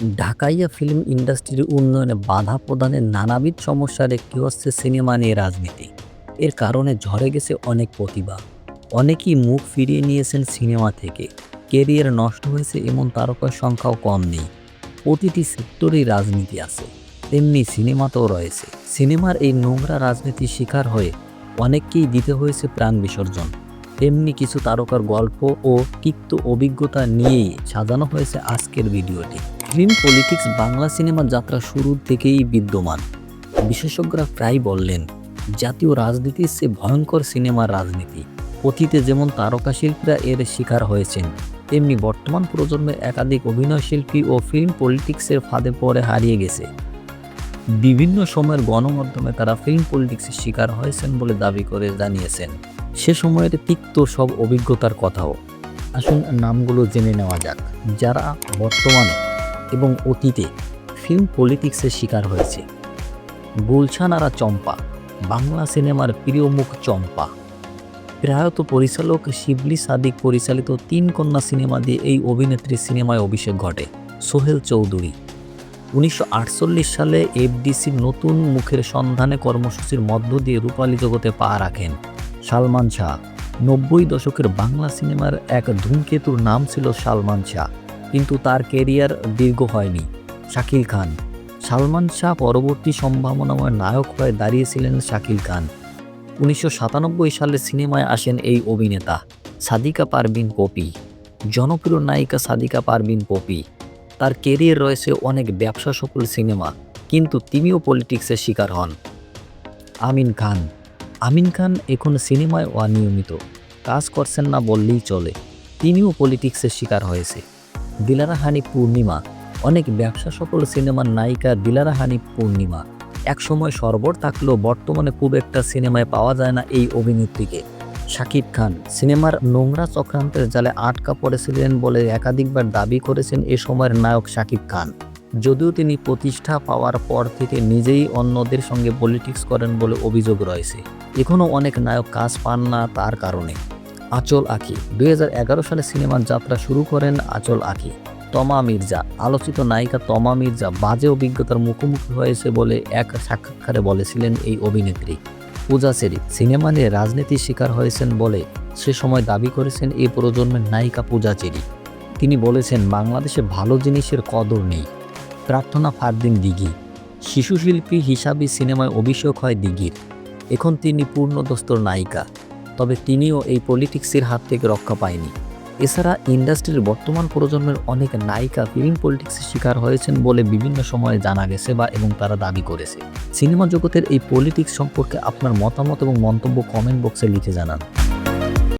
ঢাকাইয়া film ইন্ডাস্ট্রির উন্নয়নে বাধা প্রদানের নানাবিধ সমস্যার একটি হচ্ছে সিনেমা নিয়ে রাজনীতি। এর কারণে ঝরে গেছে অনেক প্রতিভা। অনেকেই মুখ ফিরিয়ে নিয়েছেন সিনেমা থেকে। কেরিয়ার নষ্ট হয়েছে এমন তারকার সংখ্যাও কম নেই। প্রতিটি সেক্টরেই রাজনীতি আছে। তেমনি সিনেমাতেও রয়েছে। সিনেমার এই নোংরা রাজনীতির শিকার হয়ে অনেককেই দিতে হয়েছে প্রাণ বিসর্জন। তেমনি কিছু তারকার গল্প ও তিক্ত অভিজ্ঞতা নিয়েই সাজানো হয়েছে আজকের ভিডিওটি। ফিল্ম পলিটিক্স বাংলা সিনেমার যাত্রা শুরু থেকেই বিদ্যমান। বিশেষজ্ঞরা প্রায় বললেন, জাতীয় রাজনীতির সে ভয়ঙ্কর সিনেমার রাজনীতি। অতীতে যেমন তারকা শিল্পীরা এর শিকার হয়েছেন, তেমনি বর্তমান প্রজন্মের একাধিক অভিনয় শিল্পী ও ফিল্ম পলিটিক্সের ফাঁদে পরে হারিয়ে গেছে। বিভিন্ন সময়ের গণমাধ্যমে তারা ফিল্ম পলিটিক্সের শিকার হয়েছেন বলে দাবি করে জানিয়েছেন। সে সময়ের তিক্ত সব অভিজ্ঞতার কথাও। আসুন নামগুলো জেনে নেওয়া যাক, যারা বর্তমানে এবং অতীতে ফিল্ম পলিটিক্সের শিকার হয়েছে। গুলশান আরা চম্পা, বাংলা সিনেমার প্রিয় মুখ চম্পা। প্রয়াত পরিচালক শিবলি সাদিক পরিচালিত তিন কন্যা সিনেমা দিয়ে এই অভিনেত্রীর সিনেমায় অভিষেক ঘটে, সোহেল চৌধুরী। উনিশশো আটচল্লিশ সালে এফডিসির নতুন মুখের সন্ধানে কর্মসূচির মধ্য দিয়ে রূপালী জগতে পা রাখেন সালমান শাহ। নব্বই দশকের বাংলা সিনেমার এক ধূমকেতুর নাম ছিল সালমান শাহ। কিন্তু তার কেরিয়ার দীর্ঘ হয়নি। শাকিল খান। সালমান শাহ পরবর্তী সম্ভাবনাময় নায়ক হয়ে দাঁড়িয়েছিলেন শাকিল খান। উনিশশো সাতানব্বই সালে সিনেমায় আসেন এই অভিনেতা সাদিকা পারবিন পপি। জনপ্রিয় নায়িকা সাদিকা পারবিন পপি। তার কেরিয়ার রয়েছে অনেক ব্যবসা সফল সিনেমা, কিন্তু তিনিও পলিটিক্সের শিকার হন। আমিন খান। আমিন খান এখন সিনেমায় অনিয়মিত। কাজ করছেন না বললেই চলে। তিনিও পলিটিক্সের শিকার হয়েছে। দিলারা হানি পূর্ণিমা। অনেক ব্যবসা সফল সিনেমার নায়িকা দিলারা হানি পূর্ণিমা। একসময় সরবর থাকলেও বর্তমানে খুব একটা সিনেমায় পাওয়া যায় না এই অভিনেত্রীকে। শাকিব খান সিনেমার নোংরা চক্রান্তের জালে আটকা পড়েছিলেন বলে একাধিকবার দাবি করেছেন এ সময়ের নায়ক শাকিব খান। যদিও তিনি প্রতিষ্ঠা পাওয়ার পর থেকে নিজেই অন্যদের সঙ্গে পলিটিক্স করেন বলে অভিযোগ রয়েছে। এখনও অনেক নায়ক কাজ পান না তার কারণে। আচল আখি দুই সালে সিনেমার যাত্রা শুরু করেন আচল আখি তমা মির্জা। আলোচিত নায়িকা তমা মির্জা বাজে অভিজ্ঞতার মুখোমুখি হয়েছে বলে এক সাক্ষাৎকারে বলেছিলেন এই অভিনেত্রী। পূজা সেরিফ। সিনেমা নিয়ে রাজনীতির শিকার হয়েছেন বলে সে সময় দাবি করেছেন এই প্রজন্মের নায়িকা পূজা চেরি তিনি বলেছেন, বাংলাদেশে ভালো জিনিসের কদর নেই। প্রার্থনা ফারদিন দিঘি। শিশু শিল্পী হিসাবে সিনেমায় অভিষেক হয় দিঘির। এখন তিনি পূর্ণদস্তর নায়িকা। তবে তিনিও এই পলিটিক্সের হাত থেকে রক্ষা পায়নি। এছাড়া ইন্ডাস্ট্রির বর্তমান প্রজন্মের অনেক নায়িকা ফিল্ম পলিটিক্সের শিকার হয়েছেন বলে বিভিন্ন সময়ে জানা গেছে বা এবং তারা দাবি করেছে। সিনেমা জগতের এই পলিটিক্স সম্পর্কে আপনার মতামত এবং মন্তব্য কমেন্ট বক্সে লিখে জানান।